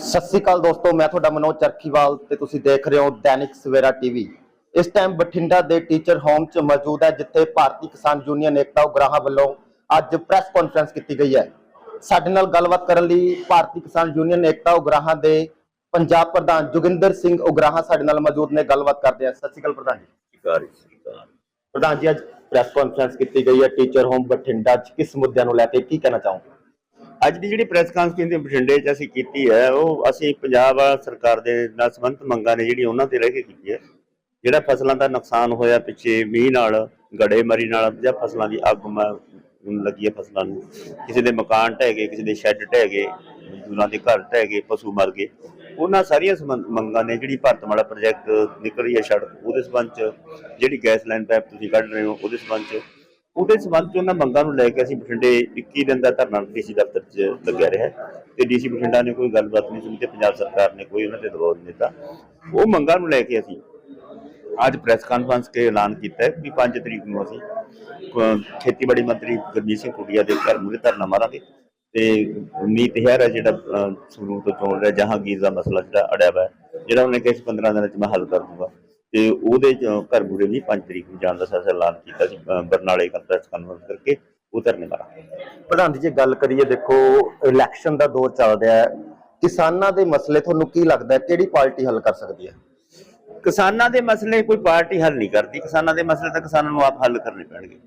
ਸਤਿ ਸ੍ਰੀ ਅਕਾਲ ਦੋਸਤੋ ਮੈਂ ਤੁਹਾਡਾ ਮਨੋਜ ਚਰਖੀਵਾਲ ਤੇ ਤੁਸੀਂ ਦੇਖ ਰਹੇ ਹੋ ਦੈਨਿਕ ਸਵੇਰਾ ਟੀਵੀ। ਇਸ ਟਾਈਮ ਬਠਿੰਡਾ ਦੇ ਟੀਚਰ ਹੋਮ 'ਚ ਮੌਜੂਦ ਹੈ ਜਿੱਥੇ ਭਾਰਤੀ ਕਿਸਾਨ ਯੂਨੀਅਨ ਏਕਤਾ ਉਗਰਾਹਾਂ ਵੱਲੋਂ ਅੱਜ ਪ੍ਰੈਸ ਕਾਨਫਰੰਸ ਕੀਤੀ ਗਈ ਹੈ। ਸਾਡੇ ਨਾਲ ਗੱਲਬਾਤ ਕਰਨ ਲਈ ਭਾਰਤੀ ਕਿਸਾਨ ਯੂਨੀਅਨ ਏਕਤਾ ਉਗਰਾਹਾਂ ਦੇ ਪੰਜਾਬ ਪ੍ਰਧਾਨ ਜੋਗਿੰਦਰ ਸਿੰਘ ਉਗਰਾਹਾਂ ਸਾਡੇ ਨਾਲ ਮੌਜੂਦ ਨੇ ਗੱਲਬਾਤ ਕਰਦੇ ਹਾਂ। ਸਤਿ ਸ੍ਰੀ ਅਕਾਲ ਪ੍ਰਧਾਨ ਜੀ। ਪ੍ਰਧਾਨ ਜੀ ਅੱਜ ਪ੍ਰੈਸ ਕਾਨਫਰੰਸ ਕੀਤੀ ਗਈ ਹੈ ਟੀਚਰ ਹੋਮ ਬਠਿੰਡਾ 'ਚ। ਕਿਸ ਮੁੱਦਿਆਂ ਨੂੰ ਲੈ ਕੇ ਕੀ ਕਹਿਣਾ ਚਾਹੋਗੇ? ਅੱਜ ਦੀ ਜਿਹੜੀ ਪ੍ਰੈਸ ਕਾਨਫਰੰਸ ਬਠਿੰਡੇ 'ਚ ਅਸੀਂ ਕੀਤੀ ਹੈ, ਉਹ ਅਸੀਂ ਪੰਜਾਬ ਸਰਕਾਰ ਦੇ ਨਾਲ ਸੰਬੰਧਿਤ ਮੰਗਾਂ ਨੇ ਜਿਹੜੀ ਉਹਨਾਂ ਤੇ ਰਹਿ ਕੇ ਕੀਤੀ ਹੈ। ਜਿਹੜਾ ਫਸਲਾਂ ਦਾ ਨੁਕਸਾਨ ਹੋਇਆ ਪਿੱਛੇ ਮੀਂਹ ਨਾਲ, ਗੜੇਮਾਰੀ ਨਾਲ, ਜਾਂ ਫਸਲਾਂ ਦੀ ਅੱਗ ਲੱਗੀ ਹੈ ਫਸਲਾਂ ਨੂੰ। ਕਿਸੇ ਦੇ ਮਕਾਨ ਢਹਿ ਗਏ, ਕਿਸੇ ਦੇ ਸ਼ੈੱਡ ਢਹਿ ਗਏ, ਮਜ਼ਦੂਰਾਂ ਦੇ ਘਰ ਢਹਿ ਗਏ, ਪਸ਼ੂ ਮਰ ਗਏ। ਉਹਨਾਂ ਸਾਰੀਆਂ ਸੰਬੰਧ- ਮੰਗਾਂ ਨੇ ਜਿਹੜੀ ਭਾਰਤਮਾਲਾ ਪ੍ਰੋਜੈਕਟ ਨਿਕਲ ਰਹੀ ਹੈ ਸੜਕ, ਉਹਦੇ ਸੰਬੰਧ 'ਚ ਜਿਹੜੀ ਗੈਸ ਲਾਈਨ ਪਾਈਪ ਤੁਸੀਂ ਕੱਢ ਰਹੇ ਹੋ, ਉਹਦੇ ਸੰਬੰਧ 'ਚ ਉਹਦੇ ਸੰਬੰਧ 'ਚ ਉਹਨਾਂ ਮੰਗਾਂ ਨੂੰ ਲੈ ਕੇ ਅਸੀਂ ਬਠਿੰਡੇ 21 ਦਿਨ ਦਾ ਧਰਨਾ ਡੀਸੀ ਦਫ਼ਤਰ 'ਚ ਲੱਗਿਆ ਰਿਹਾ ਤੇ ਡੀਸੀ ਬਠਿੰਡਾ ਨੇ ਕੋਈ ਗੱਲਬਾਤ ਨਹੀਂ ਸੁਣੀ ਤੇ ਪੰਜਾਬ ਸਰਕਾਰ ਨੇ ਕੋਈ ਉਹਨਾਂ ਤੇ ਦਬਾਅ ਨਹੀਂ ਦਿੱਤਾ। ਉਹ ਮੰਗਾਂ ਨੂੰ ਲੈ ਕੇ ਅਸੀਂ ਅੱਜ ਪ੍ਰੈਸ ਕਾਨਫਰੰਸ ਕੇ ਐਲਾਨ ਕੀਤਾ ਹੈ ਕਿ 5 ਤਰੀਕ ਨੂੰ ਅਸੀਂ ਖੇਤੀਬਾੜੀ ਮੰਤਰੀ ਗੁਰਜੀਤ ਸਿੰਘ ਕੁੜੀਆ ਦੇ ਘਰ ਮੂਹਰੇ ਧਰਨਾ ਮਾਰਾਂਗੇ ਤੇ ਮੀਤ ਹੈਰ ਹੈ ਜਿਹੜਾ ਅਹ, ਸੰਗਰੂਰ ਤੋਂ ਚੋਣ ਰਿਹਾ ਜਹਾਂਗੀਰ ਦਾ ਮਸਲਾ ਜਿਹੜਾ ਅੜਿਆ ਹੋਇਆ ਜਿਹੜਾ ਉਹਨੇ ਕਿਹਾ ਸੀ 15 ਦਿਨਾਂ ਚ ਮੈਂ ਹੱਲ ਕਰ ਦੂੰਗਾ। ਤੇ ਉਹਦੇ ਚ ਘਰ ਮੂਹਰੇ ਵੀ 5 ਤਰੀਕ ਨੂੰ ਜਾਣ ਦਾ ਸਾਡਾ ਐਲਾਨ ਕੀਤਾ ਸੀ ਬਰਨਾਲੇ ਕੰਫਰੰਸ ਕਾਨਫਰੰਸ ਕਰਕੇ ਉਹ ਧਰਨੇ ਮਾਰਾਂਗੇ ਪ੍ਰਧਾਨ ਜੀ ਜੇ ਗੱਲ ਕਰੀਏ ਦੇਖੋ ਇਲੈਕਸ਼ਨ ਦਾ ਦੌਰ ਚੱਲ ਰਿਹਾ ਹੈ। ਕਿਸਾਨਾਂ ਦੇ ਮਸਲੇ ਤੁਹਾਨੂੰ ਕੀ ਲੱਗਦਾ ਹੈ? ਕਿਹੜੀ ਪਾਰਟੀ ਹੱਲ ਕਰ ਸਕਦੀ ਹੈ? ਕਿਸਾਨਾਂ ਦੇ ਮਸਲੇ ਕੋਈ ਪਾਰਟੀ ਹੱਲ ਨਹੀਂ ਕਰਦੀ। ਕਿਸਾਨਾਂ ਦੇ ਮਸਲੇ ਤਾਂ ਕਿਸਾਨਾਂ ਨੂੰ ਆਪ ਹੱਲ ਕਰਨੇ ਪੈਣਗੇ।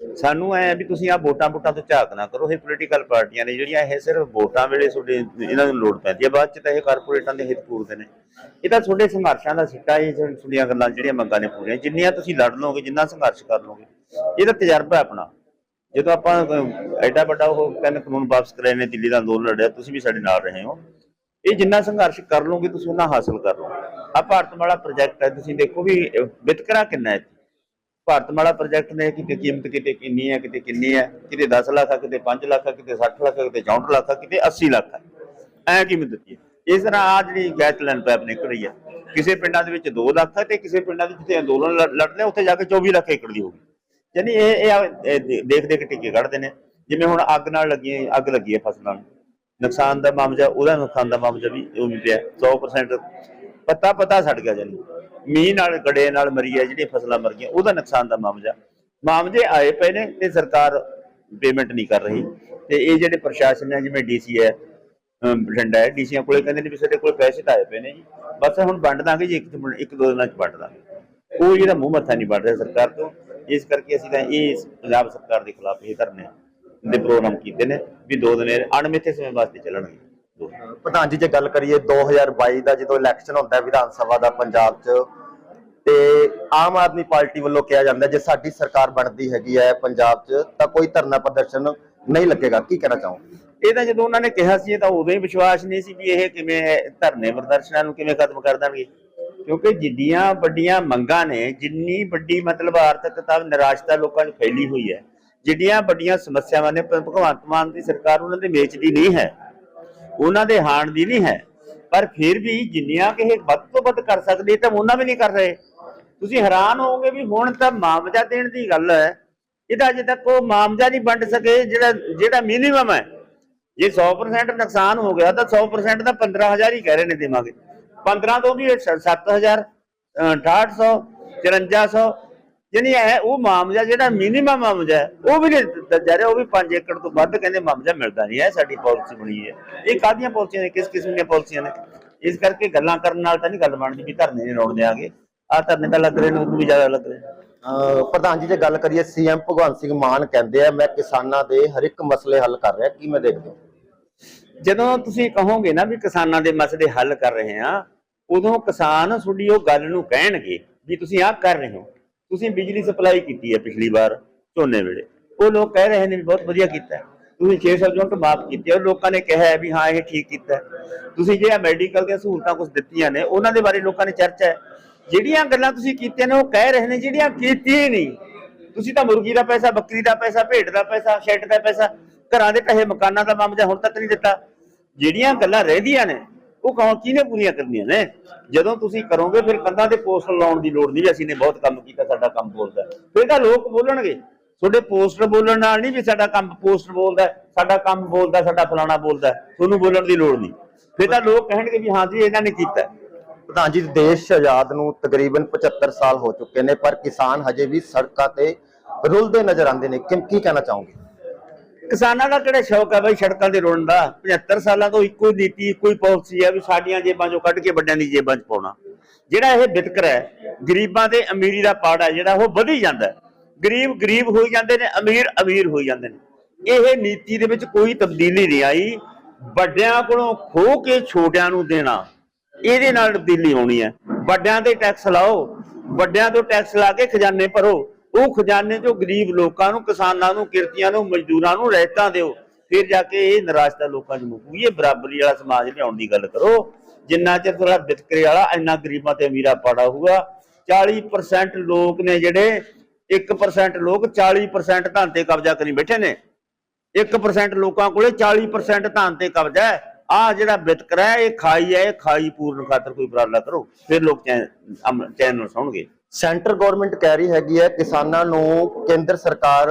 ਸਾਨੂੰ ਐ ਵੀ ਤੁਸੀਂ ਆ ਵੋਟਾਂ ਵੋਟਾਂ ਤੋਂ ਝਾਕ ਨਾ ਕਰੋ, ਇਹ ਪੋਲੀਟੀਕਲ ਪਾਰਟੀਆਂ ਨੇ ਜਿਹੜੀਆਂ, ਇਹ ਸਿਰਫ ਵੋਟਾਂ ਵੇਲੇ ਤੁਹਾਡੇ, ਇਹਨਾਂ ਨੂੰ ਲੋੜ ਪੈਂਦੀ ਹੈ। ਬਾਅਦ ਚ ਤਾਂ ਇਹ ਕਾਰਪੋਰੇਟਾਂ ਦੇ ਹਿੱਤ ਪੂਰਦੇ ਨੇ। ਇਹ ਤਾਂ ਤੁਹਾਡੇ ਸੰਘਰਸ਼ਾਂ ਦਾ ਸਿੱਟਾ ਇਹ ਤੁਹਾਡੀਆਂ ਗੱਲਾਂ ਜਿਹੜੀਆਂ ਮੰਗਾਂ ਨੇ ਪੂਰੀਆਂ। ਜਿੰਨੀਆਂ ਤੁਸੀਂ ਲੜ ਲਓਗੇ, ਜਿੰਨਾ ਸੰਘਰਸ਼ ਕਰ ਲਓਗੇ, ਇਹ ਤਾਂ ਤਜਰਬਾ ਆਪਣਾ। ਜਦੋਂ ਆਪਾਂ ਐਡਾ ਵੱਡਾ ਉਹ ਤਿੰਨ ਕਾਨੂੰਨ ਵਾਪਸ ਕਰਾਏ ਨੇ, ਦਿੱਲੀ ਦਾ ਅੰਦੋਲਨ ਲੜਿਆ, ਤੁਸੀਂ ਵੀ ਸਾਡੇ ਨਾਲ ਰਹੇ ਹੋ। ਇਹ ਜਿੰਨਾ ਸੰਘਰਸ਼ ਕਰ ਲਓਗੇ, ਤੁਸੀਂ ਉਹਨਾਂ ਹਾਸਲ ਕਰ ਲਓਗੇ। ਆ ਭਾਰਤਮਾਲਾ ਪ੍ਰੋਜੈਕਟ ਹੈ, ਤੁਸੀਂ ਦੇਖੋ ਵੀ ਵਿਤਕਰਾ ਕਿੰਨਾ ਹੈ ਭਾਰਤਮਾਲਾ ਪ੍ਰੋਜੈਕਟ ਨੇ ਕਿ ਕੀਮਤ ਕਿਤੇ ਕਿੰਨੀ ਹੈ, ਕਿਤੇ ਕਿੰਨੀ ਹੈ, ਕਿਤੇ 10 ਲੱਖ ਹੈ, ਕਿਤੇ 5 ਲੱਖ ਹੈ, ਕਿਤੇ 60 ਲੱਖ ਹੈ, ਕਿਤੇ 64 ਲੱਖ ਹੈ, ਕਿਤੇ 80 ਲੱਖ ਹੈ। ਐ ਕੀਮਤ ਦਿੱਤੀ ਹੈ? ਇਸ ਤਰ੍ਹਾਂ ਆ ਜਿਹੜੀ ਗੈਸ ਲਾਈਨ ਪਾਈਪ ਨਿਕਲ ਰਹੀ ਹੈ, ਕਿਸੇ ਪਿੰਡਾਂ ਦੇ ਵਿੱਚ 2 ਲੱਖ ਹੈ ਤੇ ਕਿਸੇ ਪਿੰਡਾਂ ਦੇ ਜਿੱਥੇ ਅੰਦੋਲਨ ਲੜ- ਲੜਦੇ ਉੱਥੇ ਜਾ ਕੇ 24 ਲੱਖ ਏਕੜ ਦੀ ਹੋਊਗੀ। ਯਾਨੀ ਇਹ ਇਹ ਦੇਖ ਦੇਖ ਟਿੱਕੇ ਕੱਢਦੇ ਨੇ, ਜਿਵੇਂ ਹੁਣ ਅੱਗ ਨਾਲ ਲੱਗੀ ਅੱਗ ਲੱਗੀ ਹੈ ਫਸਲਾਂ ਨੂੰ। ਨੁਕਸਾਨ ਦਾ ਮਾਮਲਾ ਉਹਦਾ ਨੁਕਸਾਨ ਦਾ ਮਾਮਲਾ ਵੀ ਉਹ ਵੀ ਪਿਆ 100% ਪੱਤਾ ਪੱਤਾ ਸੜ ਗਿਆ ਜਾਨੀ। ਮੀਂਹ ਨਾਲ, ਗੜੇ ਨਾਲ ਮਰੀ ਹੈ ਜਿਹੜੀਆਂ ਫਸਲਾਂ ਮਰ ਗਈਆਂ, ਉਹਦਾ ਨੁਕਸਾਨ ਦਾ ਮਾਮਲਾ ਮਾਮਲੇ ਆਏ ਪਏ ਨੇ ਤੇ ਸਰਕਾਰ ਪੇਮੈਂਟ ਨਹੀਂ ਕਰ ਰਹੀ। ਤੇ ਇਹ ਜਿਹੜੇ ਪ੍ਰਸ਼ਾਸਨ ਹੈ ਜਿਵੇਂ ਡੀਸੀ ਹੈ ਬਠਿੰਡਾ ਹੈ ਡੀਸੀਆਂ ਕੋਲੇ ਕਹਿੰਦੇ ਨੇ ਵੀ ਸਾਡੇ ਕੋਲ ਪੈਸੇ ਤਾਂ ਆਏ ਪਏ ਨੇ ਜੀ। ਬਸ ਹੁਣ ਵੰਡ ਦਾਂਗੇ ਜੀ, ਇੱਕ ਇੱਕ ਦੋ ਦਿਨਾਂ ਚ ਵੰਡ ਦਾਂਗੇ। ਉਹ ਜਿਹੜਾ ਮੂੰਹ ਮੱਥਾ ਨਹੀਂ ਵੰਡ ਰਿਹਾ ਸਰਕਾਰ ਤੋਂ। ਇਸ ਕਰਕੇ ਅਸੀਂ ਤਾਂ ਇਹ ਪੰਜਾਬ ਸਰਕਾਰ ਦੇ ਖਿਲਾਫ ਇਹ ਧਰਨੇ ਦੇ ਪ੍ਰੋਗਰਾਮ ਕੀਤੇ ਨੇ ਵੀ ਦੋ ਦਿਨ ਅਣਮਿੱਥੇ ਸਮੇਂ ਵਾਸਤੇ ਚੱਲਣਗੇ। ਪ੍ਰਧਾਨ ਜੀ, ਜੇ ਗੱਲ ਕਰੀਏ 2022 ਦਾ ਜਦੋਂ ਇਲੈਕਸ਼ਨ ਹੁੰਦਾ ਹੈ ਵਿਧਾਨ ਸਭਾ ਦਾ ਪੰਜਾਬ 'ਚ, ਤੇ ਆਮ ਆਦਮੀ ਪਾਰਟੀ ਵੱਲੋਂ ਕਿਹਾ ਜਾਂਦਾ ਜੇ ਸਾਡੀ ਸਰਕਾਰ ਬਣਦੀ ਹੈਗੀ ਹੈ ਪੰਜਾਬ 'ਚ, ਤਾਂ ਕੋਈ ਧਰਨਾ ਪ੍ਰਦਰਸ਼ਨ ਨਹੀਂ ਲੱਗੇਗਾ। ਕੀ ਕਹਿਣਾ ਚਾਹੋਗੇ? ਇਹ ਤਾਂ ਜਦੋਂ ਉਹਨਾਂ ਨੇ ਕਿਹਾ ਸੀ, ਇਹ ਤਾਂ ਉਦੋਂ ਹੀ ਵਿਸ਼ਵਾਸ ਨਹੀਂ ਸੀ ਵੀ ਇਹ ਕਿਵੇਂ ਧਰਨੇ ਪ੍ਰਦਰਸ਼ਨਾਂ ਨੂੰ ਕਿਵੇਂ ਖਤਮ ਕਰ ਦੇਣਗੇ। ਕਿਉਂਕਿ ਜਿੱਡੀਆਂ ਵੱਡੀਆਂ ਮੰਗਾਂ ਨੇ, ਜਿੰਨੀ ਵੱਡੀ ਮਤਲਬ ਆਰਥਿਕਤਾ, ਨਿਰਾਸ਼ਤਾ ਲੋਕਾਂ 'ਚ ਫੈਲੀ ਹੋਈ ਹੈ ਜਿੱਡੀਆਂ ਵੱਡੀਆਂ ਸਮੱਸਿਆਵਾਂ ਨੇ, ਭਗਵੰਤ ਮਾਨ ਦੀ ਸਰਕਾਰ ਉਹਨਾਂ ਦੇ ਮੇਚ ਦੀ ਨਹੀਂ ਹੈ। ਉਹਨਾਂ ਦੇ ਹਾਣ ਦੀ ਨਹੀਂ ਹੈ। ਪਰ ਫਿਰ ਵੀ ਜਿੰਨੀਆਂ ਕਿ ਇਹ ਵੱਧ ਤੋਂ ਵੱਧ ਕਰ ਸਕਦੇ ਤਾਂ ਉਹਨਾਂ ਵੀ ਨਹੀਂ ਕਰ ਰਹੇ। ਤੁਸੀਂ ਹੈਰਾਨ ਹੋਵੋਗੇ ਵੀ ਹੁਣ ਤਾਂ ਮਾਮਜਾ ਦੇਣ ਦੀ ਗੱਲ ਹੈ। ਇਹਦਾ ਅਜੇ ਤੱਕ ਉਹ ਮਾਮਜਾ ਨਹੀਂ ਵੰਡ ਸਕੇ, ਜਿਹੜਾ ਜਿਹੜਾ ਮਿਨੀਮਮ ਹੈ। ਜੇ 100% ਨੁਕਸਾਨ ਹੋ ਗਿਆ ਤਾਂ 100% ਦਾ 15000 ਹੀ ਕਹਿ ਰਹੇ ਨੇ ਦੇਵਾਂਗੇ। 15 ਤੋਂ ਵੀ 7000 6800 5400 ਯਾਨੀ ਇਹ ਉਹ ਮਾਮਜਾ ਜਿਹੜਾ ਮਿਨੀਮਮ ਮਾਮਜਾ ਹੈ ਉਹ ਵੀ ਨਹੀਂ ਦਿੱਤਾ ਜਾ ਰਿਹਾ ਉਹ ਵੀ 5 ਏਕੜ ਤੋਂ ਵੱਧ ਕਹਿੰਦੇ ਮਾਮਜਾ ਮਿਲਦਾ ਨਹੀਂ ਹੈ ਸਾਡੀ ਪਾਲਿਸੀ ਬਣੀ ਹੈ। ਇਹ ਕਾਹਦੀਆਂ ਪਾਲਿਸੀਆਂ ਨੇ ਕਿਸ ਕਿਸਮ ਦੀਆਂ ਪਾਲਿਸੀਆਂ ਨੇ? ਇਸ ਕਰਕੇ ਗੱਲਾਂ ਕਰਨ ਨਾਲ ਤਾਂ ਨਹੀਂ ਗੱਲ ਬਣਦੀ ਵੀ ਧਰਨੇ ਨਹੀਂ ਰੋਣ ਦੇਾਂਗੇ ਆ ਧਰਨੇ ਤਾਂ ਲੱਗ ਰਹੇ ਨੇ ਉਦੋਂ ਵੀ ਜ਼ਿਆਦਾ ਲੱਗ ਰਹੇ ਪ੍ਰਧਾਨ ਜੀ ਜੇ ਗੱਲ ਕਰੀਏ ਸੀਐਮ ਭਗਵੰਤ ਸਿੰਘ ਮਾਨ ਕਹਿੰਦੇ ਆ ਮੈਂ ਕਿਸਾਨਾਂ ਦੇ ਹਰ ਇੱਕ ਮਸਲੇ ਹੱਲ ਕਰ ਰਿਹਾ ਕੀ ਮੈਂ ਦੇਖਦੇ? ਜਦੋਂ ਤੁਸੀਂ ਕਹੋਗੇ ਨਾ ਵੀ ਕਿਸਾਨਾਂ ਦੇ ਮਸਲੇ ਹੱਲ ਕਰ ਰਹੇ ਆ ਉਦੋਂ ਕਿਸਾਨ ਤੁਹਾਡੀ ਉਹ ਗੱਲ ਨੂੰ ਕਹਿਣਗੇ ਵੀ ਤੁਸੀਂ ਆਹ ਕਰ ਰਹੇ ਹੋ। ਤੁਸੀਂ ਬਿਜਲੀ ਸਪਲਾਈ ਕੀਤੀ ਹੈ ਪਿਛਲੀ ਵਾਰ ਝੋਨੇ ਵੇਲੇ। ਉਹ ਲੋਕ ਕਹਿ ਰਹੇ ਨੇ ਵੀ ਬਹੁਤ ਵਧੀਆ ਕੀਤਾ ਤੁਸੀਂ 600 ਯੂਨਿਟ ਮਾਫ ਕੀਤੀ ਉਹ ਲੋਕਾਂ ਨੇ ਕਿਹਾ ਵੀ ਹਾਂ, ਇਹ ਠੀਕ ਕੀਤਾ ਤੁਸੀਂ ਜੇ ਮੈਡੀਕਲ ਦੀਆਂ ਸਹੂਲਤਾਂ ਕੁਝ ਦਿੱਤੀਆਂ ਨੇ, ਉਹਨਾਂ ਦੇ ਬਾਰੇ ਲੋਕਾਂ ਨੇ ਚਰਚਾ ਹੈ। ਜਿਹੜੀਆਂ ਗੱਲਾਂ ਤੁਸੀਂ ਕੀਤੀਆਂ ਨੇ, ਉਹ ਕਹਿ ਰਹੇ ਨੇ, ਜਿਹੜੀਆਂ ਕੀਤੀਆਂ ਨਹੀਂ। ਤੁਸੀਂ ਤਾਂ ਮੁਰਗੀ ਦਾ ਪੈਸਾ, ਬੱਕਰੀ ਦਾ ਪੈਸਾ, ਭੇਡ ਦਾ ਪੈਸਾ, ਸ਼ੈੱਡ ਦਾ ਪੈਸਾ, ਘਰਾਂ ਦੇ ਢਹੇ ਮਕਾਨਾਂ ਦਾ ਮਾਮਲਾ ਹੁਣ ਤੱਕ ਨਹੀਂ ਦਿੱਤਾ। ਜਿਹੜੀਆਂ ਗੱਲਾਂ ਰਹਿੰਦੀਆਂ ਨੇ ਉਹ ਕੌਣ, ਕਿਹਨੇ ਪੂਰੀਆਂ ਕਰਨੀਆਂ ਨੇ? ਜਦੋਂ ਤੁਸੀਂ ਕਰੋਗੇ, ਫਿਰ ਕੰਧਾਂ ਤੇ ਪੋਸਟਰ ਲਾਉਣ ਦੀ ਲੋੜ ਨਹੀਂ ਅਸੀਂ ਨੇ ਬਹੁਤ ਕੰਮ ਕੀਤਾ, ਸਾਡਾ ਕੰਮ ਬੋਲਦਾ ਫਿਰ ਤਾਂ ਲੋਕ ਬੋਲਣਗੇ, ਤੁਹਾਡੇ ਪੋਸਟਰ ਬੋਲਣ ਨਾਲ ਨਹੀਂ ਵੀ ਸਾਡਾ ਕੰਮ ਪੋਸਟਰ ਬੋਲਦਾ ਸਾਡਾ ਕੰਮ ਬੋਲਦਾ ਸਾਡਾ ਫਲਾਣਾ ਬੋਲਦਾ ਤੁਹਾਨੂੰ ਬੋਲਣ ਦੀ ਲੋੜ ਨਹੀਂ। ਫਿਰ ਤਾਂ ਲੋਕ ਕਹਿਣਗੇ ਵੀ ਹਾਂ ਜੀ, ਇਹਨਾਂ ਨੇ ਕੀਤਾ ਪ੍ਰਧਾਨ ਜੀ, ਦੇਸ਼ ਆਜ਼ਾਦ ਨੂੰ ਤਕਰੀਬਨ 75 ਸਾਲ ਹੋ ਚੁੱਕੇ ਨੇ, ਪਰ ਕਿਸਾਨ ਹਜੇ ਵੀ ਸੜਕਾਂ ਤੇ ਰੁਲਦੇ ਨਜ਼ਰ ਆਉਂਦੇ ਨੇ। ਕਿ ਕੀ ਕਹਿਣਾ ਚਾਹੋਗੇ? ਕਿਸਾਨਾਂ ਦਾ ਕਿਹੜਾ ਸ਼ੌਕ ਹੈ ਬਈ ਸੜਕਾਂ ਤੇ ਰੋਣ ਦਾ? 75 ਸਾਲਾਂ ਤੋਂ ਇੱਕੋ ਨੀਤੀ, ਇੱਕੋ ਹੀ ਪਾਲਿਸੀ ਹੈ ਵੀ ਸਾਡੀਆਂ ਜੇਬਾਂ ਚੋਂ ਕੱਢ ਕੇ ਵੱਡਿਆਂ ਦੀ ਜੇਬਾਂ 'ਚ ਪਾਉਣਾ। ਜਿਹੜਾ ਇਹ ਵਿਤਕਰਾ ਹੈ, ਗਰੀਬਾਂ ਤੇ ਅਮੀਰੀ ਦਾ ਪਾੜਾ ਜਿਹੜਾ ਉਹ ਵਧੀ ਜਾਂਦਾ ਗਰੀਬ ਗਰੀਬ ਹੋਈ ਜਾਂਦੇ ਨੇ, ਅਮੀਰ ਅਮੀਰ ਹੋਈ ਜਾਂਦੇ ਨੇ। ਇਹ ਨੀਤੀ ਦੇ ਵਿੱਚ ਕੋਈ ਤਬਦੀਲੀ ਨਹੀਂ ਆਈ। ਵੱਡਿਆਂ ਕੋਲੋਂ ਖੋ ਕੇ ਛੋਟਿਆਂ ਨੂੰ ਦੇਣਾ, ਇਹਦੇ ਨਾਲ ਤਬਦੀਲੀ ਆਉਣੀ ਹੈ। ਵੱਡਿਆਂ ਤੇ ਟੈਕਸ ਲਾਓ, ਵੱਡਿਆਂ ਤੋਂ ਟੈਕਸ ਲਾ ਕੇ ਖਜ਼ਾਨੇ ਭਰੋ। ਉਹ ਖਜ਼ਾਨੇ ਚੋਂ ਗਰੀਬ ਲੋਕਾਂ ਨੂੰ, ਕਿਸਾਨਾਂ ਨੂੰ, ਕਿਰਤੀਆਂ ਨੂੰ, ਮਜ਼ਦੂਰਾਂ ਨੂੰ ਰਹਿਤਾਂ ਦਿਓ। ਫਿਰ ਜਾ ਕੇ ਇਹ ਨਿਰਾਸ਼ਤਾ ਲੋਕਾਂ 'ਚ ਮੁਕੂਗੀ ਇਹ ਬਰਾਬਰੀ ਵਾਲਾ ਸਮਾਜ ਲਿਆਉਣ ਦੀ ਗੱਲ ਕਰੋ। ਜਿੰਨਾ ਚਿਰ ਤੁਹਾਡਾ ਵਿਤਕਰੇ ਵਾਲਾ, ਇੰਨਾ ਗਰੀਬਾਂ ਤੇ ਅਮੀਰਾਂ ਪਾੜਾ ਹੋਊਗਾ। 40% ਲੋਕ ਨੇ ਜਿਹੜੇ 1% ਲੋਕ 40% ਧਨ ਤੇ ਕਬਜ਼ਾ ਕਰੀ ਬੈਠੇ ਨੇ। 1% ਲੋਕਾਂ ਕੋਲੇ 40% ਧਨ ਤੇ ਕਬਜ਼ਾ ਹੈ। ਆ ਜਿਹੜਾ ਵਿਤਕਰਾ ਹੈ, ਇਹ ਖਾਈ ਹੈ, ਇਹ ਖਾਈ ਪੂਰਨ ਖਾਤਰ ਕੋਈ ਉਪਰਾਲਾ ਕਰੋ। ਫਿਰ ਲੋਕ ਚੈਨ ਅਮ- ਸੌਣਗੇ ਸੈਂਟਰ ਗਵਰਨਮੈਂਟ ਕਹਿ ਰਹੀ ਹੈਗੀ ਹੈ, ਕਿਸਾਨਾਂ ਨੂੰ ਕੇਂਦਰ ਸਰਕਾਰ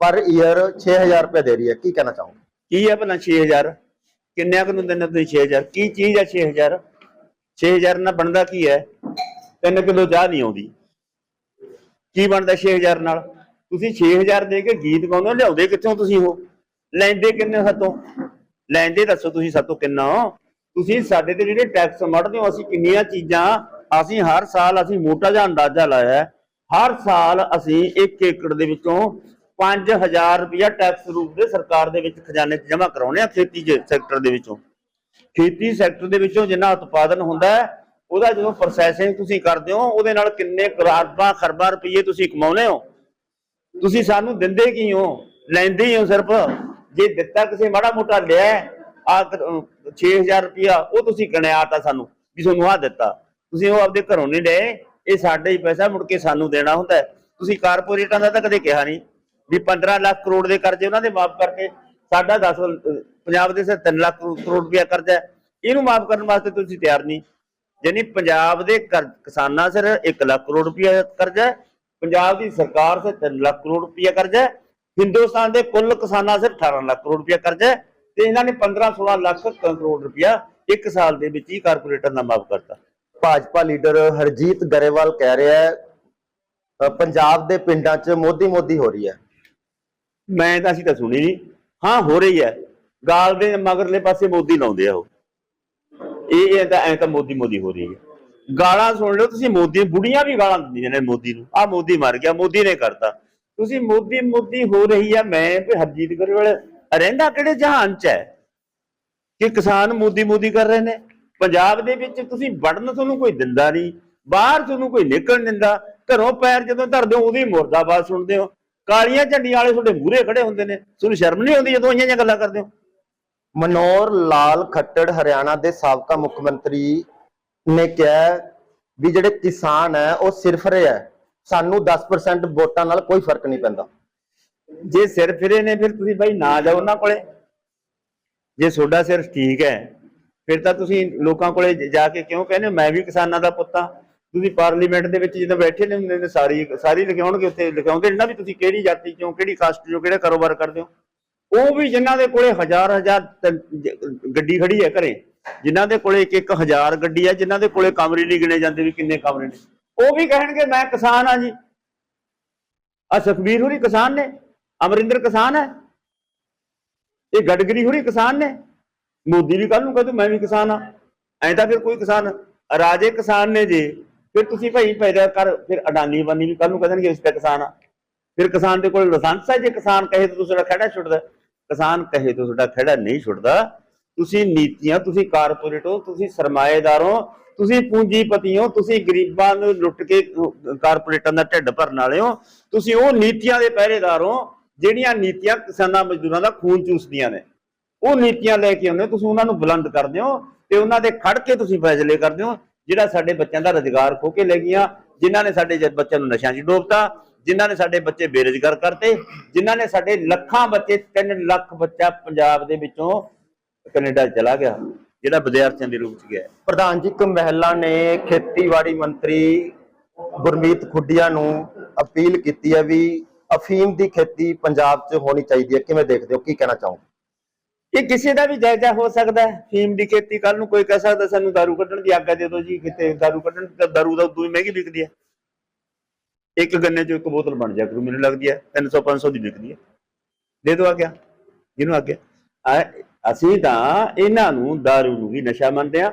ਪਰ ਈਅਰ 6000 ਰੁਪਏ ਦੇ ਰਹੀ ਹੈ। ਕੀ ਕਹਿਣਾ ਚਾਹੋਗੇ? ਕੀ ਹੈ ਭਲਾ 6000 ਕਿੰਨਿਆਂ ਕੁ ਨੂੰ ਦਿੰਦੇ ਤੁਸੀਂ 6000 ਕੀ ਚੀਜ਼ ਹੈ 6000 6000 ਨਾਲ ਬਣਦਾ ਕੀ ਹੈ? 3 ਕਿਲੋ ਚਾਹ ਨਹੀਂ ਆਉਂਦੀ। ਕੀ ਬਣਦਾ 6000 ਨਾਲ? ਤੁਸੀਂ 6000 ਦੇ ਕੇ ਗੀਤ ਗਾਉਂਦੇ ਹੋ, ਲਿਆਉਂਦੇ ਕਿੱਥੋਂ ਤੁਸੀਂ ਉਹ? ਲੈਂਦੇ ਕਿੰਨੇ ਸਾਤੋਂ? ਲੈਂਦੇ ਦੱਸੋ ਤੁਸੀਂ ਸਾਤੋਂ ਕਿੰਨਾ? ਤੁਸੀਂ ਸਾਡੇ ਤੇ ਜਿਹੜੇ ਟੈਕਸ ਮੜਦੇ ਹੋ, ਅਸੀਂ ਕਿੰਨੀਆਂ ਚੀਜ਼ਾਂ ਅਸੀਂ ਹਰ ਸਾਲ ਅਸੀਂ ਮੋਟਾ ਜਿਹਾ ਅੰਦਾਜ਼ਾ ਲਾਇਆ ਹਰ ਸਾਲ ਅਸੀਂ 1 ਏਕੜ ਦੇ ਵਿੱਚੋਂ 5000 ਰੁਪਇਆ ਟੈਕਸ ਰੂਪ ਦੇ ਸਰਕਾਰ ਦੇ ਵਿੱਚ ਖਜ਼ਾਨੇ 'ਚ ਜਮ੍ਹਾਂ ਕਰਾਉਣੇ ਆ ਖੇਤੀ ਸੈਕਟਰ ਦੇ ਵਿੱਚੋਂ। ਖੇਤੀ ਸੈਕਟਰ ਦੇ ਵਿੱਚੋਂ ਜਿੰਨਾ ਉਤਪਾਦਨ ਹੁੰਦਾ ਹੈ, ਉਹਦਾ ਜਦੋਂ ਪ੍ਰੋਸੈਸਿੰਗ ਤੁਸੀਂ ਕਰਦੇ ਹੋ, ਉਹਦੇ ਨਾਲ ਕਿੰਨੇ ਕਰੋੜਾਂ ਖਰਬਾਂ ਰੁਪਏ ਤੁਸੀਂ ਕਮਾਉਨੇ ਹੋ। ਤੁਸੀਂ ਸਾਨੂੰ ਦਿੰਦੇ ਕੀ ਹੋ? ਲੈਂਦੇ ਹੀ ਹੋ ਸਿਰਫ। ਜੇ ਦਿੱਤਾ ਕਿਸੇ ਮਾੜਾ ਮੋਟਾ ਲਿਆ ਆ 6000 ਰੁਪਇਆ, ਉਹ ਤੁਸੀਂ ਗਣਿਆਤਾ ਸਾਨੂੰ, ਵੀ ਤੁਹਾਨੂੰ ਆ ਦਿੱਤਾ। ਤੁਸੀਂ ਉਹ ਆਪਦੇ ਘਰੋਂ ਨਹੀਂ ਲਏ, ਇਹ ਸਾਡੇ ਹੀ ਪੈਸਾ ਮੁੜ ਕੇ ਸਾਨੂੰ ਦੇਣਾ ਹੁੰਦਾ ਤੁਸੀਂ ਕਾਰਪੋਰੇਟਾਂ ਦਾ ਤਾਂ ਕਦੇ ਕਿਹਾ ਨਹੀਂ ਵੀ 15 ਲੱਖ ਕਰੋੜ ਦੇ ਕਰਜ਼ੇ ਉਹਨਾਂ ਦੇ ਮਾਫ ਕਰਕੇ ਸਾਡਾ 10 ਪੰਜਾਬ ਦੇ ਸਿਰ 3 ਲੱਖ ਕਰੋੜ ਰੁਪਇਆ ਕਰਜ਼ਾ ਇਹਨੂੰ ਮਾਫ ਕਰਨ ਵਾਸਤੇ ਤੁਸੀਂ ਤਿਆਰ ਨਹੀਂ। ਯਾਨੀ ਪੰਜਾਬ ਦੇ ਕਰ- ਕਿਸਾਨਾਂ ਸਿਰ 1 ਲੱਖ ਕਰੋੜ ਰੁਪਇਆ ਕਰਜ਼ਾ ਪੰਜਾਬ ਦੀ ਸਰਕਾਰ ਸਿਰ 3 ਲੱਖ ਕਰੋੜ ਰੁਪਇਆ ਕਰਜ਼ਾ ਹੈ, ਹਿੰਦੁਸਤਾਨ ਦੇ ਕੁੱਲ ਕਿਸਾਨਾਂ ਸਿਰ 18 ਲੱਖ ਕਰੋੜ ਰੁਪਇਆ ਕਰਜ਼ਾ ਤੇ ਇਹਨਾਂ ਨੇ 15 16 ਲੱਖ ਕਰੋੜ ਰੁਪਇਆ ਇੱਕ ਸਾਲ ਦੇ ਵਿੱਚ ਹੀ ਕਾਰਪੋਰੇਟਰ ਦਾ ਮਾਫ ਕਰਤਾ। ਭਾਜਪਾ ਲੀਡਰ ਹਰਜੀਤ ਗਰੇਵਾਲ ਕਹਿ ਰਿਹਾ ਹੈ ਪੰਜਾਬ ਦੇ ਪਿੰਡਾਂ 'ਚ ਮੋਦੀ ਮੋਦੀ ਹੋ ਰਹੀ ਹੈ। ਮੈਂ ਤਾਂ ਅਸੀਂ ਤਾਂ ਸੁਣੀ ਨਹੀਂ। ਹਾਂ, ਹੋ ਰਹੀ ਹੈ। ਗਾਲ ਦੇ ਮਗਰਲੇ ਪਾਸੇ ਮੋਦੀ ਲਾਉਂਦੇ ਆ ਉਹ। ਇਹ ਇਹ ਤਾਂ ਐ ਤਾਂ ਮੋਦੀ ਮੋਦੀ ਹੋ ਰਹੀ ਹੈ। ਗਾਲਾਂ ਸੁਣ ਲਓ ਤੁਸੀਂ, ਮੋਦੀ, ਬੁੜੀਆਂ ਵੀ ਗਾਲਾਂ ਦਿੰਦੀਆਂ ਨੇ ਮੋਦੀ ਨੂੰ। ਆ ਮੋਦੀ ਮਰ ਗਿਆ, ਮੋਦੀ ਨੇ ਕਰਤਾ। ਤੁਸੀਂ ਮੋਦੀ ਮੋਦੀ ਹੋ ਰਹੀ ਹੈ ਮੈਂ ਵੀ ਹਰਜੀਤ ਗਰੇਵਾਲ ਰਹਿੰਦਾ ਕਿਹੜੇ ਜਹਾਨ ਚ ਹੈ? ਕਿ ਕਿਸਾਨ ਮੋਦੀ ਮੋਦੀ ਕਰ ਰਹੇ ਨੇ? ਪੰਜਾਬ ਦੇ ਵਿੱਚ ਤੁਸੀਂ ਵੜਨ ਤੁਹਾਨੂੰ ਕੋਈ ਦਿੰਦਾ ਨਹੀਂ ਬਾਹਰ ਤੁਹਾਨੂੰ ਕੋਈ ਨਿਕਲਣ ਦਿੰਦਾ ਘਰੋਂ ਪੈਰ ਜਦੋਂ ਧਰਦੇ ਹੋ ਉਹਦੀ ਮੁਰਦਾਬਾਦ ਸੁਣਦੇ ਹੋ। ਕਾਲੀਆਂ ਝੰਡੀਆਂ ਵਾਲੇ ਤੁਹਾਡੇ ਮੂਹਰੇ ਖੜੇ ਹੁੰਦੇ ਨੇ ਤੁਹਾਨੂੰ ਸ਼ਰਮ ਨਹੀਂ ਆਉਂਦੀ ਜਦੋਂ ਇੰਨੀਆਂ ਜਿਹੀਆਂ ਗੱਲਾਂ ਕਰਦੇ ਹੋ? ਮਨੋਹਰ ਲਾਲ ਖੱਟੜ ਹਰਿਆਣਾ ਦੇ ਸਾਬਕਾ ਮੁੱਖ ਮੰਤਰੀ ਨੇ ਕਿਹਾ ਵੀ ਜਿਹੜੇ ਕਿਸਾਨ ਹੈ ਉਹ ਸਿਰਫ ਰਹੇ ਹੈ। ਸਾਨੂੰ 10% ਵੋਟਾਂ ਨਾਲ ਕੋਈ ਫ਼ਰਕ ਨਹੀਂ ਪੈਂਦਾ। ਜੇ ਸਿਰ ਫਿਰੇ ਨੇ ਫਿਰ ਤੁਸੀਂ ਬਾਈ ਨਾ ਜਾਓ ਉਹਨਾਂ ਕੋਲੇ। ਜੇ ਤੁਹਾਡਾ ਸਿਰ ਠੀਕ ਹੈ ਫਿਰ ਤਾਂ ਤੁਸੀਂ ਲੋਕਾਂ ਕੋਲੇ ਜਾ ਕੇ ਕਿਉਂ ਕਹਿੰਦੇ ਹੋ, ਮੈਂ ਵੀ ਕਿਸਾਨਾਂ ਦਾ ਪੁੱਤ ਪੁੱਤਾਂ ਤੁਸੀਂ ਪਾਰਲੀਮੈਂਟ ਦੇ ਵਿੱਚ ਜਦੋਂ ਬੈਠੇ ਨੇ ਹੁੰਦੇ ਨੇ ਸਾਰੀ ਸਾਰੀ ਲਿਖਾਉਣਗੇ ਉੱਥੇ ਲਿਖਾਉਂਦੇ ਨਾ ਵੀ ਤੁਸੀਂ ਕਿਹੜੀ ਜਾਤੀ ਚੋਂ ਕਿਹੜੀ ਕਾਸਟ ਚੋਂ ਕਿਹੜਾ ਕਾਰੋਬਾਰ ਕਰਦੇ ਹੋ? ਉਹ ਵੀ ਜਿਨ੍ਹਾਂ ਦੇ ਕੋਲੇ ਹਜ਼ਾਰ ਹਜ਼ਾਰ ਗੱਡੀ ਖੜੀ ਹੈ ਘਰੇ ਜਿਨ੍ਹਾਂ ਦੇ ਕੋਲੇ ਇੱਕ ਇੱਕ ਹਜ਼ਾਰ ਗੱਡੀ ਹੈ ਜਿਨ੍ਹਾਂ ਦੇ ਕੋਲੇ ਕਮਰੇ ਨਹੀਂ ਗਿਣੇ ਜਾਂਦੇ ਵੀ ਕਿੰਨੇ ਕਮਰੇ ਨੇ। ਉਹ ਵੀ ਕਹਿਣਗੇ ਮੈਂ ਕਿਸਾਨ ਆ ਜੀ। ਆ ਸੁਖਬੀਰ ਹੋਰੀ ਕਿਸਾਨ ਨੇ ਅਮਰਿੰਦਰ ਕਿਸਾਨ ਹੈ। ਇਹ ਗਡਗਰੀ ਹੋਰੀ ਕਿਸਾਨ ਨੇ। ਮੋਦੀ ਵੀ ਕੱਲ ਨੂੰ ਕਹਦੂ ਮੈਂ ਵੀ ਕਿਸਾਨ ਆ ਐਂ ਤਾਂ ਫਿਰ ਕੋਈ ਕਿਸਾਨ, ਰਾਜੇ ਕਿਸਾਨ ਨੇ ਜੇ, ਫਿਰ ਤੁਸੀਂ ਭਾਈ ਪੈਦਾ ਕਰ, ਫਿਰ ਅਡਾਨੀ ਬਾਨੀ ਵੀ ਕੱਲ ਨੂੰ ਕਹਿਣਗੇ ਇਸ ਤੇ ਕਿਸਾਨ ਆ ਫਿਰ ਕਿਸਾਨ ਦੇ ਕੋਲ ਲਾਇਸੈਂਸ ਹੈ ਜੇ ਕਿਸਾਨ ਕਹੇ ਤਾਂ ਤੁਹਾਡਾ ਖੜਾ ਛੁੱਟਦਾ। ਕਿਸਾਨ ਕਹੇ ਤਾਂ ਤੁਹਾਡਾ ਖੜਾ ਨਹੀਂ ਛੁੱਟਦਾ। ਤੁਸੀਂ ਨੀਤੀਆਂ, ਤੁਸੀਂ ਕਾਰਪੋਰੇਟ ਹੋ, ਤੁਸੀਂ ਸਰਮਾਏਦਾਰ ਹੋ, ਤੁਸੀਂ ਪੂੰਜੀਪਤੀ ਹੋ, ਤੁਸੀਂ ਗਰੀਬਾਂ ਨੂੰ ਲੁੱਟ ਕੇ ਕਾਰਪੋਰੇਟਾਂ ਦਾ ਢਿੱਡ ਭਰਨ ਵਾਲੇ ਹੋ, ਤੁਸੀਂ ਉਹ ਨੀਤੀਆਂ ਦੇ ਪਹਿਰੇਦਾਰ ਹੋ, ਜਿਹੜੀਆਂ ਨੀਤੀਆਂ ਕਿਸਾਨਾਂ ਮਜ਼ਦੂਰਾਂ ਦਾ ਖੂਨ ਚੂਸਦੀਆਂ ਨੇ। ਉਹ ਨੀਤੀਆਂ ਲੈ ਕੇ ਆਉਂਦੇ ਹੋ, ਤੁਸੀਂ ਉਹਨਾਂ ਨੂੰ ਬੁਲੰਦ ਕਰਦੇ ਹੋ ਤੇ ਉਹਨਾਂ ਦੇ ਖੜ ਕੇ ਤੁਸੀਂ ਫੈਸਲੇ ਕਰਦੇ ਹੋ ਜਿਹੜਾ ਸਾਡੇ ਬੱਚਿਆਂ ਦਾ ਰੁਜ਼ਗਾਰ ਖੋ ਕੇ ਲੈ ਗਈਆਂ ਜਿਨ੍ਹਾਂ ਨੇ ਸਾਡੇ ਬੱਚਿਆਂ ਨੂੰ ਨਸ਼ਿਆਂ 'ਚ ਡੋਬਤਾ ਜਿਨ੍ਹਾਂ ਨੇ ਸਾਡੇ ਬੱਚੇ ਬੇਰੁਜ਼ਗਾਰ ਕਰਤੇ ਜਿਨ੍ਹਾਂ ਨੇ ਸਾਡੇ ਲੱਖਾਂ ਬੱਚੇ 3 ਲੱਖ ਬੱਚਾ ਪੰਜਾਬ ਦੇ ਵਿੱਚੋਂ ਕੈਨੇਡਾ ਚਲਾ ਗਿਆ ਜਿਹੜਾ ਵਿਦਿਆਰਥੀਆਂ ਦੇ ਰੂਪ 'ਚ ਗਿਆ। ਪ੍ਰਧਾਨ ਜੀ ਇੱਕ ਮਹਿਲਾ ਨੇ ਖੇਤੀਬਾੜੀ ਮੰਤਰੀ ਗੁਰਮੀਤ ਖੁੱਡੀਆ ਨੂੰ ਅਪੀਲ ਕੀਤੀ ਹੈ ਵੀ ਅਫੀਮ ਦੀ ਖੇਤੀ ਪੰਜਾਬ 'ਚ ਹੋਣੀ ਚਾਹੀਦੀ ਹੈ। ਕਿਵੇਂ ਦੇਖਦੇ ਹੋ? ਕੀ ਕਹਿਣਾ ਚਾਹੋਗੇ? ਇਹ ਕਿਸੇ ਦਾ ਵੀ ਜਾਇਜ਼ਾ ਹੋ ਸਕਦਾ ਹੈ। ਫੀਮ ਦੀ ਖੇਤੀ ਕੱਲ ਨੂੰ ਕੋਈ ਕਹਿ ਸਕਦਾ ਸਾਨੂੰ ਦਾਰੂ ਕੱਢਣ ਦੀ ਆਗਿਆ ਦੇ ਦਿਓ ਜੀ, ਕਿਤੇ ਦਾਰੂ ਕੱਢਣ ਤਾਂ ਦਾਰੂ ਦਾ ਉਦੋਂ ਹੀ ਮਹਿੰਗੀ ਵਿਕਦੀ ਹੈ। ਇੱਕ ਗੰਨੇ ਚੋਂ ਇੱਕ ਬੋਤਲ ਬਣ ਜਾ ਕਰੂ, ਮੈਨੂੰ ਲੱਗਦੀ ਹੈ 300 500 ਦੀ ਵਿਕਦੀ ਹੈ। ਦੇ ਦਿਓ ਆਗਿਆ, ਜਿਹਨੂੰ ਆਗਿਆ। ਅਸੀਂ ਤਾਂ ਇਹਨਾਂ ਨੂੰ ਦਾਰੂ ਨੂੰ ਵੀ ਨਸ਼ਾ ਮੰਨਦੇ ਆ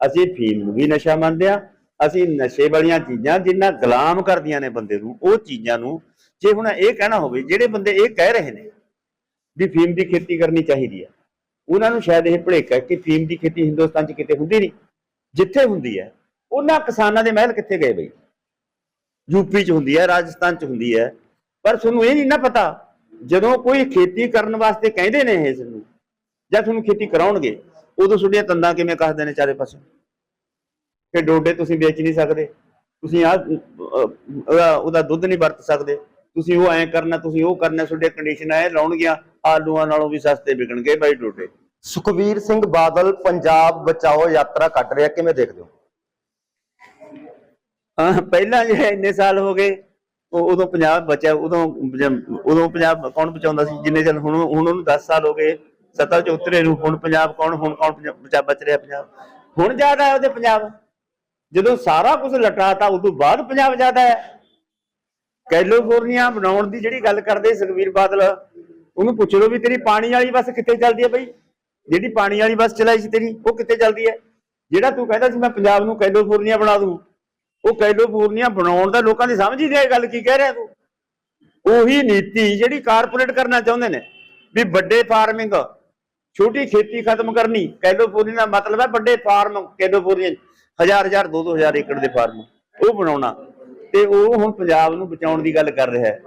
ਅਸੀਂ ਫੀਮ ਨੂੰ ਵੀ ਨਸ਼ਾ ਮੰਨਦੇ ਆ ਅਸੀਂ ਨਸ਼ੇ ਵਾਲੀਆਂ ਚੀਜ਼ਾਂ ਜਿੰਨਾ ਗੁਲਾਮ ਕਰਦੀਆਂ ਨੇ ਬੰਦੇ ਨੂੰ, ਉਹ ਚੀਜ਼ਾਂ ਨੂੰ, ਜੇ ਹੁਣ ਇਹ ਕਹਿਣਾ ਹੋਵੇ, ਜਿਹੜੇ ਬੰਦੇ ਇਹ ਕਹਿ ਰਹੇ ਨੇ ਵੀ ਫੀਮ ਦੀ ਖੇਤੀ ਕਰਨੀ ਚਾਹੀਦੀ ਹੈ। ਉਹਨਾਂ ਨੂੰ ਸ਼ਾਇਦ ਇਹ ਭੁਲੇਖਾ ਹੈ ਕਿ ਫੀਮ ਦੀ ਖੇਤੀ ਹਿੰਦੁਸਤਾਨ 'ਚ ਕਿਤੇ ਹੁੰਦੀ ਨਹੀਂ। ਜਿੱਥੇ ਹੁੰਦੀ ਹੈ, ਉਹਨਾਂ ਕਿਸਾਨਾਂ ਦੇ ਮਹਿਲ ਕਿੱਥੇ ਗਏ ਬਈ? ਯੂਪੀ 'ਚ ਹੁੰਦੀ ਹੈ, ਰਾਜਸਥਾਨ 'ਚ ਹੁੰਦੀ ਹੈ। ਪਰ ਤੁਹਾਨੂੰ ਇਹ ਨਹੀਂ ਨਾ ਪਤਾ, ਜਦੋਂ ਕੋਈ ਖੇਤੀ ਕਰਨ ਵਾਸਤੇ ਕਹਿੰਦੇ ਨੇ ਇਸ ਨੂੰ ਜਾਂ ਤੁਹਾਨੂੰ ਖੇਤੀ ਕਰਾਉਣਗੇ, ਉਦੋਂ ਤੁਹਾਡੀਆਂ ਤੰਦਾਂ ਕਿਵੇਂ ਕੱਸਦੇ ਨੇ ਚਾਰੇ ਪਾਸੇ? ਕਿ ਡੋਡੇ ਤੁਸੀਂ ਵੇਚ ਨਹੀਂ ਸਕਦੇ। ਤੁਸੀਂ ਆ ਉਹਦਾ ਦੁੱਧ ਨਹੀਂ ਵਰਤ ਸਕਦੇ। ਤੁਸੀਂ ਉਹ ਐਂ ਕਰਨਾ, ਤੁਸੀਂ ਉਹ ਕਰਨਾ ਤੁਹਾਡੇ ਕੰਡੀਸ਼ਨ ਐ ਲਾਉਣਗੀਆਂ। ਆਲੂਆਂ ਨਾਲੋਂ ਵੀ ਸਸਤੇ ਵਿਕਣਗੇ ਬਾਈ ਡੋਡੇ ਸੁਖਵੀਰ ਸਿੰਘ ਬਾਦਲ ਪੰਜਾਬ ਬਚਾਓ ਯਾਤਰਾ ਕੱਢ ਰਿਹਾ ਕਿਵੇਂ ਦੇਖਦੇ ਹੋ? ਹਾਂ ਪਹਿਲਾਂ ਜਿਹੜੇ ਇੰਨੇ ਸਾਲ ਹੋ ਗਏ ਉਦੋਂ ਪੰਜਾਬ ਬਚਿਆ ਉਦੋਂ ਉਦੋਂ ਪੰਜਾਬ ਕੌਣ ਬਚਾਉਂਦਾ ਸੀ? ਜਿੰਨੇ ਚਿਰ ਹੁਣ ਹੁਣ ਉਹਨੂੰ 10 ਸਾਲ ਹੋ ਗਏ ਸੱਤਾ ਚ ਉਤਰੇ ਨੂੰ ਹੁਣ ਪੰਜਾਬ ਕੌਣ ਹੁਣ ਕੌਣ ਪੰਜਾ- ਬਚਾ ਬਚ ਰਿਹਾ ਪੰਜਾਬ? ਹੁਣ ਜ਼ਿਆਦਾ ਹੈ ਉਹਦੇ ਪੰਜਾਬ। ਜਦੋਂ ਸਾਰਾ ਕੁਝ ਲਟਾਤਾ ਉਦੋਂ ਬਾਅਦ ਪੰਜਾਬ ਜ਼ਿਆਦਾ ਹੈ। ਕੈਲੀਫੋਰਨੀਆ ਬਣਾਉਣ ਦੀ ਜਿਹੜੀ ਗੱਲ ਕਰਦੇ ਸੁਖਵੀਰ ਬਾਦਲ ਉਹਨੂੰ ਪੁੱਛ ਲਓ ਵੀ ਤੇਰੀ ਪਾਣੀ ਵਾਲੀ ਬੱਸ ਕਿੱਥੇ ਚੱਲਦੀ ਹੈ ਬਈ? ਜਿਹੜੀ ਪਾਣੀ ਵਾਲੀ ਬੱਸ ਚਲਾਈ ਸੀ ਤੇਰੀ, ਉਹ ਕਿੱਥੇ ਚੱਲਦੀ ਹੈ? ਜਿਹੜਾ ਤੂੰ ਕਹਿੰਦਾ ਸੀ ਮੈਂ ਪੰਜਾਬ ਨੂੰ ਕੈਲੀਫੋਰਨੀਆ ਬਣਾ ਦੂੰ, ਉਹ ਕੈਲੀਫੋਰਨੀਆ ਬਣਾਉਣ ਦਾ ਲੋਕਾਂ ਦੀ ਸਮਝ ਹੀ ਨਹੀਂ ਗੱਲ, ਕੀ ਕਹਿ ਰਿਹਾ ਤੂੰ? ਉਹੀ ਨੀਤੀ ਜਿਹੜੀ ਕਾਰਪੋਰੇਟ ਕਰਨਾ ਚਾਹੁੰਦੇ ਨੇ, ਵੀ ਵੱਡੇ ਫਾਰਮਿੰਗ, ਛੋਟੀ ਖੇਤੀ ਖਤਮ ਕਰਨੀ, ਕੈਲੀਫੋਰਨੀਆ ਦਾ ਮਤਲਬ ਹੈ ਵੱਡੇ ਫਾਰਮ, ਕੈਲੀਫੋਰਨੀਆ ਹਜ਼ਾਰ ਹਜ਼ਾਰ, ਦੋ ਦੋ ਹਜ਼ਾਰ ਏਕੜ ਦੇ ਫਾਰਮ, ਉਹ ਬਣਾਉਣਾ। ਤੇ ਉਹ ਹੁਣ ਪੰਜਾਬ ਨੂੰ ਬਚਾਉਣ ਦੀ ਗੱਲ ਕਰ ਰਿਹਾ ਹੈ।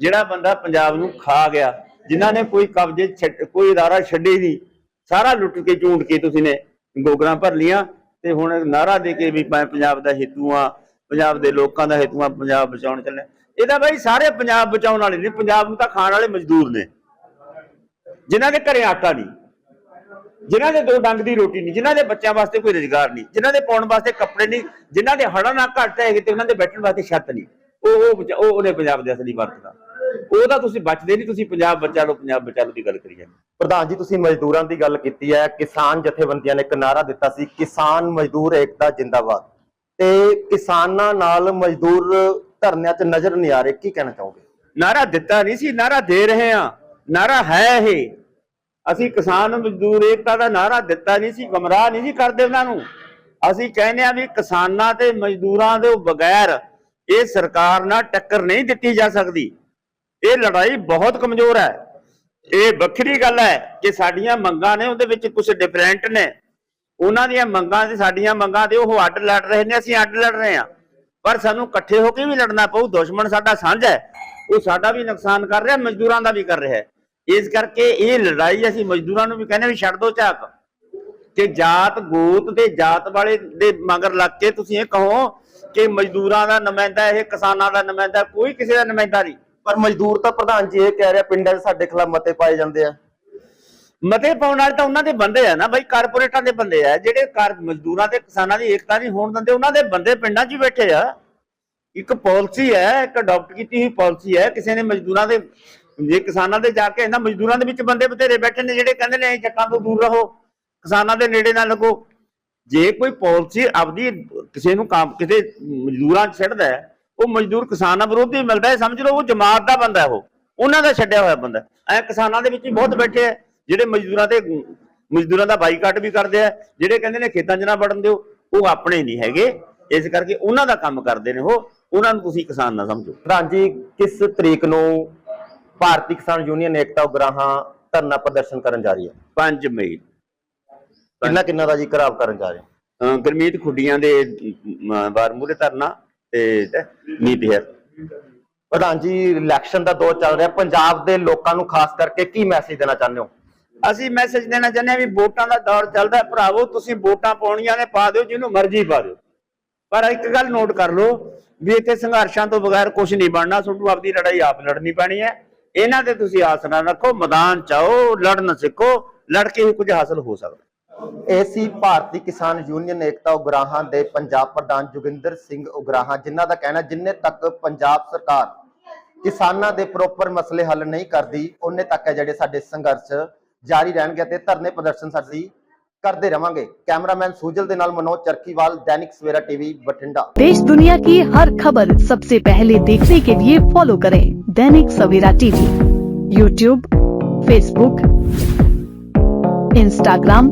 ਜਿਹੜਾ ਬੰਦਾ ਪੰਜਾਬ ਨੂੰ ਖਾ ਗਿਆ ਜਿਨ੍ਹਾਂ ਨੇ ਕੋਈ ਕਬਜ਼ੇ ਕੋਈ ਇਦਾਰਾ ਛੱਡੇ ਨਹੀਂ ਸਾਰਾ ਲੁੱਟ ਕੇ ਝੂੰਡ ਕੇ ਤੁਸੀਂ ਨੇ ਗੋਗਰਾਂ ਭਰ ਲੀਆਂ ਤੇ ਹੁਣ ਨਾਰਾ ਦੇ ਕੇ ਵੀ ਮੈਂ ਪੰਜਾਬ ਦਾ ਹੇਤੂ ਆ ਪੰਜਾਬ ਦੇ ਲੋਕਾਂ ਦਾ ਹੇਤੂ ਆ ਪੰਜਾਬ ਬਚਾਉਣ ਚੱਲੇ। ਇਹਦਾ ਬਾਈ ਸਾਰੇ ਪੰਜਾਬ ਬਚਾਉਣ ਵਾਲੇ ਨੇ, ਪੰਜਾਬ ਨੂੰ ਤਾਂ ਖਾਣ ਵਾਲੇ ਮਜ਼ਦੂਰ ਨੇ। ਜਿਨ੍ਹਾਂ ਦੇ ਘਰੇ ਆਟਾ ਨਹੀਂ, ਜਿਨ੍ਹਾਂ ਦੇ ਦੋ ਡੰਗ ਦੀ ਰੋਟੀ ਨਹੀਂ, ਜਿਨ੍ਹਾਂ ਦੇ ਬੱਚਿਆਂ ਵਾਸਤੇ ਕੋਈ ਰੁਜ਼ਗਾਰ ਨਹੀਂ, ਜਿਨ੍ਹਾਂ ਦੇ ਪਾਉਣ ਵਾਸਤੇ ਕੱਪੜੇ ਨਹੀਂ, ਜਿਨ੍ਹਾਂ ਦੇ ਹੜਾਂ ਨਾਲ ਘੱਟ ਹੈਗੇ ਤੇ ਉਹਨਾਂ ਦੇ ਬੈਠਣ ਵਾਸਤੇ ਛੱਤ ਨਹੀਂ। ਉਹ ਉਹ ਉਹਨੇ ਪੰਜਾਬ ਦੇ ਅਸਲੀ ਵਰਤਦਾ ਉਹਦਾ ਤੁਸੀਂ ਬਚਦੇ ਨਹੀਂ ਤੁਸੀਂ ਪੰਜਾਬ ਬਚਾ ਲਓ ਪੰਜਾਬ ਬਚਾ ਲਓ ਦੀ ਗੱਲ ਕਰੀ ਜਾਂਦੇ। ਪ੍ਰਧਾਨ ਜੀ ਤੁਸੀਂ ਮਜ਼ਦੂਰਾਂ ਦੀ ਗੱਲ ਕੀਤੀ ਹੈ ਕਿਸਾਨ ਜਥੇਬੰਦੀਆਂ ਨੇ ਇੱਕ ਨਾਰਾ ਦਿੱਤਾ ਸੀ ਕਿਸਾਨ ਮਜ਼ਦੂਰ ਏਕਤਾ ਜਿੰਦਾਬਾਦ। ਤੇ ਕਿਸਾਨਾਂ ਨਾਲ ਮਜ਼ਦੂਰ ਧਰਨਿਆਂ 'ਚ ਨਜ਼ਰ ਨਹੀਂ ਆ ਰਹੇ ਕੀ ਕਹਿਣਾ ਚਾਹੋਗੇ? ਨਾਰਾ ਦਿੱਤਾ ਨਹੀਂ ਸੀ ਨਾਰਾ ਦੇ ਰਹੇ ਆ ਨਾਰਾ ਹੈ ਇਹ। ਅਸੀਂ ਕਿਸਾਨ ਮਜ਼ਦੂਰ ਏਕਤਾ ਦਾ ਨਾਰਾ ਦਿੱਤਾ ਨਹੀਂ ਸੀ ਗਮਰਾਹ ਨਹੀਂ ਸੀ ਕਰਦੇ ਉਹਨਾਂ ਨੂੰ। ਅਸੀਂ ਕਹਿੰਦੇ ਆ ਵੀ ਕਿਸਾਨਾਂ ਤੇ ਮਜ਼ਦੂਰਾਂ ਦੇ ਬਗੈਰ ਇਹ ਸਰਕਾਰ ਨਾਲ ਟੱਕਰ ਨਹੀਂ ਦਿੱਤੀ ਜਾ ਸਕਦੀ। ਇਹ ਲੜਾਈ ਬਹੁਤ ਕਮਜ਼ੋਰ ਹੈ। ਇਹ ਵੱਖਰੀ ਗੱਲ ਹੈ ਕਿ ਸਾਡੀਆਂ ਮੰਗਾਂ ਨੇ ਉਹਦੇ ਵਿੱਚ ਕੁਝ ਡਿਫਰੈਂਟ ਨੇ। ਉਹਨਾਂ ਦੀਆਂ ਮੰਗਾਂ ਤੇ ਸਾਡੀਆਂ ਮੰਗਾਂ ਤੇ ਉਹ ਅੱਡ ਲੜ ਰਹੇ ਨੇ, ਅਸੀਂ ਅੱਡ ਲੜ ਰਹੇ ਹਾਂ। ਪਰ ਸਾਨੂੰ ਇਕੱਠੇ ਹੋ ਕੇ ਵੀ ਲੜਨਾ ਪਊ, ਦੁਸ਼ਮਣ ਸਾਡਾ ਸਾਂਝਾ ਹੈ। ਉਹ ਸਾਡਾ ਵੀ ਨੁਕਸਾਨ ਕਰ ਰਿਹਾ, ਮਜ਼ਦੂਰਾਂ ਦਾ ਵੀ ਕਰ ਰਿਹਾ ਇਸ ਕਰਕੇ ਇਹ ਲੜਾਈ ਅਸੀਂ ਮਜ਼ਦੂਰਾਂ ਨੂੰ ਵੀ ਕਹਿੰਦੇ ਵੀ ਛੱਡ ਦਿਓ ਝਾਕ। ਕਿ ਜਾਤ ਗੋਤ ਤੇ ਜਾਤ ਵਾਲੇ ਦੇ ਮਗਰ ਲੱਗ ਕੇ ਤੁਸੀਂ ਇਹ ਕਹੋ ਕਿ ਮਜ਼ਦੂਰਾਂ ਦਾ ਨੁਮਾਇੰਦਾ, ਇਹ ਕਿਸਾਨਾਂ ਦਾ ਨੁਮਾਇੰਦਾ, ਕੋਈ ਕਿਸੇ ਦਾ ਨੁਮਾਇੰਦਾ ਨਹੀਂ। ਪਰ ਮਜ਼ਦੂਰ ਤਾਂ ਪ੍ਰਧਾਨ ਜੀ ਇਹ ਕਹਿ ਰਿਹਾ ਪਿੰਡਾਂ 'ਚ ਸਾਡੇ ਖਿਲਾਫ ਮਤੇ ਪਾਏ ਜਾਂਦੇ ਆ। ਮਤੇ ਪਾਉਣ ਵਾਲੇ ਤਾਂ ਉਹਨਾਂ ਦੇ ਬੰਦੇ ਆ ਨਾ ਬਾਈ, ਕਾਰਪੋਰੇਟਾਂ ਦੇ ਬੰਦੇ ਆ। ਜਿਹੜੇ ਕਾਰ ਮਜ਼ਦੂਰਾਂ ਤੇ ਕਿਸਾਨਾਂ ਦੀ ਏਕਤਾ ਨਹੀਂ ਹੋਣ ਦਿੰਦੇ, ਉਹਨਾਂ ਦੇ ਬੰਦੇ ਪਿੰਡਾਂ 'ਚ ਬੈਠੇ ਆ। ਇੱਕ ਪਾਲਿਸੀ ਹੈ, ਇੱਕ ਅਡਾਪਟ ਕੀਤੀ ਹੋਈ ਪਾਲਿਸੀ ਹੈ। ਕਿਸੇ ਨੇ ਮਜ਼ਦੂਰਾਂ ਦੇ, ਜੇ ਕਿਸਾਨਾਂ ਦੇ ਜਾ ਕੇ ਇਹਨਾਂ ਮਜ਼ਦੂਰਾਂ ਦੇ ਵਿੱਚ ਬੰਦੇ ਬਥੇਰੇ ਬੈਠੇ ਨੇ ਜਿਹੜੇ ਕਹਿੰਦੇ ਨੇ ਚੱਕਾਂ ਤੋਂ ਦੂਰ ਰਹੋ, ਕਿਸਾਨਾਂ ਦੇ ਨੇੜੇ ਨਾ ਲੱਗੋ। ਜੇ ਕੋਈ ਪਾਲਿਸੀ ਆਪਦੀ ਕਿਸੇ ਨੂੰ ਕੰਮ, ਕਿਸੇ ਮਜ਼ਦੂਰਾਂ 'ਚ ਛੱਡਦਾ ਹੈ ਉਹ ਮਜ਼ਦੂਰ ਕਿਸਾਨਾਂ ਵਿਰੋਧੀ ਮਿਲਦਾ ਹੈ ਸਮਝ ਲਓ ਉਹ ਜਮਾਤ ਦਾ ਬੰਦਾ ਹੈ ਉਹ। ਉਹਨਾਂ ਦਾ ਛੱਡਿਆ ਹੋਇਆ ਬੰਦਾ ਐ ਕਿਸਾਨਾਂ ਦੇ ਵਿੱਚ ਹੀ ਬਹੁਤ ਬੈਠੇ ਆ ਜਿਹੜੇ ਮਜ਼ਦੂਰਾਂ ਤੇ ਮਜ਼ਦੂਰਾਂ ਦਾ ਬਾਈਕਾਟ ਵੀ ਕਰਦੇ ਆ ਜਿਹੜੇ ਕਹਿੰਦੇ ਨੇ ਖੇਤਾਂ 'ਚ ਨਾ ਵੜਨ ਦਿਓ ਉਹ ਆਪਣੇ ਨਹੀਂ ਹੈਗੇ। ਇਸ ਕਰਕੇ ਉਹਨਾਂ ਦਾ ਕੰਮ ਕਰਦੇ ਨੇ ਉਹ। ਉਹਨਾਂ ਨੂੰ ਤੁਸੀਂ ਕਿਸਾਨ ਨਾ ਸਮਝੋ। ਪ੍ਰਧਾਨ ਜੀ ਕਿਸ ਤਰੀਕ ਨੂੰ ਭਾਰਤੀ ਕਿਸਾਨ ਯੂਨੀਅਨ ਏਕਤਾ ਉਗਰਾਹਾਂ ਧਰਨਾ ਪ੍ਰਦਰਸ਼ਨ ਕਰਨ ਜਾ ਰਹੀ ਹੈ? 5 ਮਈ। ਕਿੰਨਾ ਕਿੰਨਾ ਦਾ ਜੀ ਖਰਾਬ ਕਰਨ ਜਾ ਰਹੇ ਗੁਰਮੀਤ ਖੁੱਡੀਆਂ ਦੇ ਵਾਰ ਮੂਰੇ ਧਰਨਾ। ਤੇ ਨੀਤ ਹੈ ਪ੍ਰਧਾਨ ਜੀ ਇਲੈਕਸ਼ਨ ਦਾ ਦੌਰ ਚੱਲ ਰਿਹਾ। ਪੰਜਾਬ ਦੇ ਲੋਕਾਂ ਨੂੰ ਖਾਸ ਕਰਕੇ ਕੀ ਮੈਸੇਜ ਦੇਣਾ ਚਾਹੁੰਦੇ ਹੋ? ਅਸੀਂ ਮੈਸੇਜ ਦੇਣਾ ਚਾਹੁੰਦੇ ਹਾਂ ਵੀ ਵੋਟਾਂ ਦਾ ਦੌਰ ਚੱਲਦਾ ਭਰਾਵੋ, ਤੁਸੀਂ ਵੋਟਾਂ ਪਾਉਣੀਆਂ ਨੇ, ਪਾ ਦਿਓ, ਜਿਹਨੂੰ ਮਰਜ਼ੀ ਪਾ ਦਿਓ। ਪਰ ਇੱਕ ਗੱਲ ਨੋਟ ਕਰ ਲਓ ਵੀ ਇੱਥੇ ਸੰਘਰਸ਼ਾਂ ਤੋਂ ਬਗੈਰ ਕੁਝ ਨਹੀਂ ਬਣਨਾ। ਤੁਹਾਨੂੰ ਆਪਦੀ ਲੜਾਈ ਆਪ ਲੜਨੀ ਪੈਣੀ ਹੈ। ਇਹਨਾਂ ਤੇ ਤੁਸੀਂ ਆਸ ਨਾ ਰੱਖੋ। ਮੈਦਾਨ ਚ ਲੜਨ ਸਿੱਖੋ। ਲੜ ਕੇ ਹੀ ਕੁਝ ਹਾਸਲ ਹੋ ਸਕਦਾ। ਇਹ ਸੀ ਭਾਰਤੀ ਕਿਸਾਨ ਯੂਨੀਅਨ ਏਕਤਾ ਉਗਰਾਹਾਂ ਦੇ ਪੰਜਾਬ ਪ੍ਰਧਾਨ ਜੋਗਿੰਦਰ ਸਿੰਘ ਉਗਰਾਹਾਂ ਜਿਨ੍ਹਾਂ ਦਾ ਕਹਿਣਾ ਜਿੰਨੇ ਤੱਕ ਪੰਜਾਬ ਸਰਕਾਰ ਕਿਸਾਨਾਂ ਦੇ ਪ੍ਰੋਪਰ ਮਸਲੇ ਹੱਲ ਨਹੀਂ ਕਰਦੀ ਉਹਨੇ ਤੱਕ ਹੈ ਜਿਹੜੇ ਸਾਡੇ ਸੰਘਰਸ਼ ਜਾਰੀ ਰਹਿਣਗੇ ਤੇ ਧਰਨੇ ਪ੍ਰਦਰਸ਼ਨ ਸਾਡੀ ਕਰਦੇ ਰਵਾਂਗੇ ਕੈਮਰਾਮੈਨ ਸੁਜਲ ਦੇ ਨਾਲ ਮਨੋਜ ਚਰਖੀਵਾਲ ਦੈਨਿਕ ਸਵੇਰਾ ਟੀਵੀ ਬਠਿੰਡਾ देश दुनिया की हर खबर सबसे पहले देखने के लिए फॉलो करें Dainik Savera TV YouTube Facebook Instagram